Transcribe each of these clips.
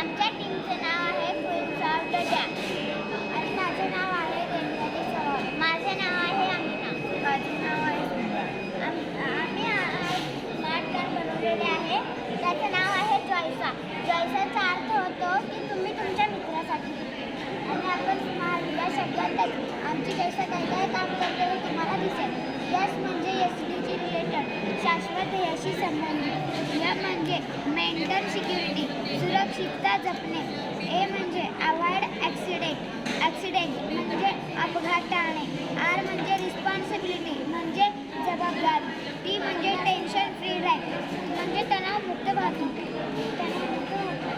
आमच्या टीमचं नाव आहे queens of the dam आणि माझं नाव आहे रेणुकाजी चव्हाण. माझं नाव आहे अमिना. माझं नाव आहे आम- आम्ही स्मार्ट कार बनवलेले आहे. त्याचं नाव आहे जॉयसा जॉयसाचा अर्थ होतो की तुम्ही तुमच्या मित्रासाठी आणि आपण स्मार्ट या शब्दात आमची जैसा काय काय काम करतो हे तुम्हाला दिसेल. यस म्हणजे एस डीची रिलेटेड शाश्वत ध्येयाशी संबंधित या म्हणजे मेंटल सिक्युरिटी सुरक्षितता जपणे. ए म्हणजे अवॉइड ॲक्सिडेंट ॲक्सिडेंट म्हणजे अपघात टाळणे. आर म्हणजे रिस्पॉन्सिबिलिटी म्हणजे जबाबदार. टी म्हणजे टेन्शन फ्री राईट म्हणजे तणावमुक्त वाहतूक तणावमुक्त वाहतूक.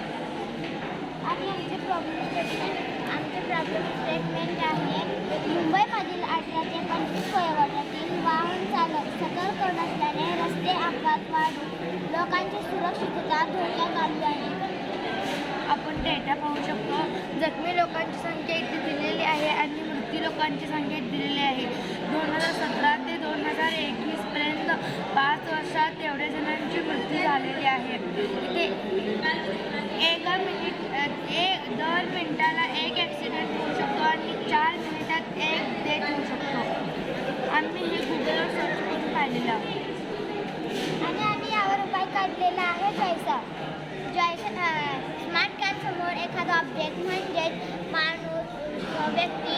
आणि आमचे प्रॉब्लेम स्टेटमेंट आमचे प्रॉब्लेम स्टेटमेंट आहे मुंबईमधील अठरा ते पंचवीस वयोगटातील वाहन चालक सतर्क नसल्याने रस्ते अपघात वाढ लोकांची सुरक्षितता धोक्यात आली आहे. आपण डेटा पाहू शकतो. जखमी लोकांची संख्या इथे दिलेली आहे आणि मृत्यू लोकांची संख्या इथे दिलेली आहे. दोन हजार सतरा ते दोन हजार एकवीसपर्यंत पाच वर्षात एवढ्या जणांची मृत्यू झालेली आहे. इथे एका मिनिट एक दर मिनिटाला एक ॲक्सिडेंट होऊ शकतो आणि चार मिनिटात एक डेथ होऊ शकतो आम्ही हे गुगलवर सर्च करून पाहिलेलं आहोत आणि आम्ही यावर उपाय काढलेला आहे जॉयसा जॉयसा स्मार्ट कार्ड समोर एखादा ऑब्जेक्ट म्हणजेच माणूस व्यक्ती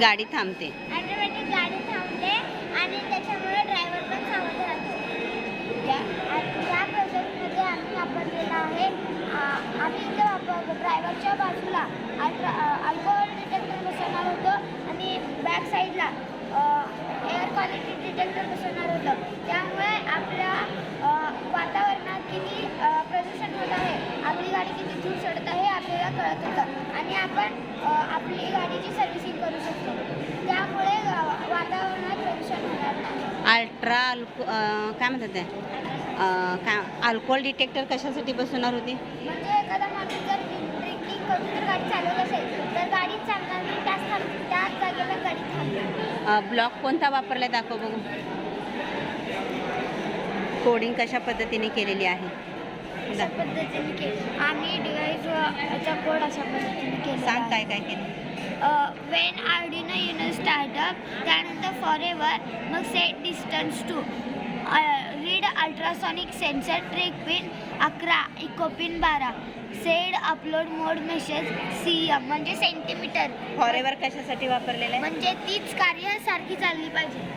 गाडी थांबते. ऑटोमॅटिक गाडी थांबते आणि त्याच्यामुळे ड्रायव्हर पण सावध राहतो. या या प्रोजेक्टमध्ये आम्ही वापरलेला आहे आम्ही इथे वापर ड्रायव्हरच्या बाजूला अल्ट्रा अल्कोहोल डिटेक्टर बसवणार होतं आणि बॅक साईडला एअर क्वालिटी डिटेक्टर बसवणार होतं. त्यामुळे आपल्या वातावरणात किती प्रदूषण होत आहे आपली गाडी किती धूळ सोडत आहे आपल्याला कळत होतं. आपण आपली गाडीची सर्व्हिसिंग करू शकतो. त्यामुळे वातावरणात प्रदूषण होणार नाही. अल्ट्रा अल्को काय म्हणतात ते? काय अल्कोहोल डिटेक्टर कशासाठी बसवणार होती? म्हणजे एखादा माणूस जर ड्रिंकिंग करून जर गाडी चालवत असेल तर गाडी चालणार नाही त्याच थांब त्याच जागेला गाडी थांबणार. ब्लॉक कोणता वापरला दाखव बघू. कोडिंग कशा पद्धतीने केलेली आहे? पद्धतीने केलं डिवाईसचा कोड अशा पद्धतीने केला. सांग काय काय केलं वेन आर्डिनो युनो स्टार्टअप त्यानंतर फॉर एव्हर मग set distance to read ultrasonic sensor trig pin अकरा इकोपिन बारा said upload mode message C M म्हणजे सेंटीमीटर फॉरेवर कशासाठी वापरलेलं आहे? म्हणजे तीच कार्य सारखी चालली पाहिजे.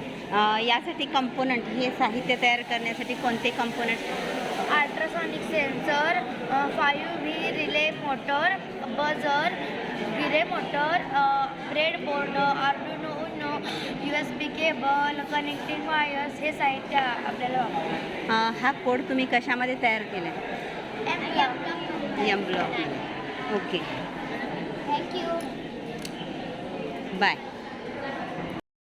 यासाठी कंपोनंट हे साहित्य तयार करण्यासाठी कोणते component ultrasonic sensor five V relay motor buzzer relay motor breadboard Arduino Uno U S B cable connecting wires हे साहित्य आपल्याला हा कोड तुम्ही कशामध्ये तयार केला आहे एम ब्लॉकमध्ये ओके. थँक्यू. बाय.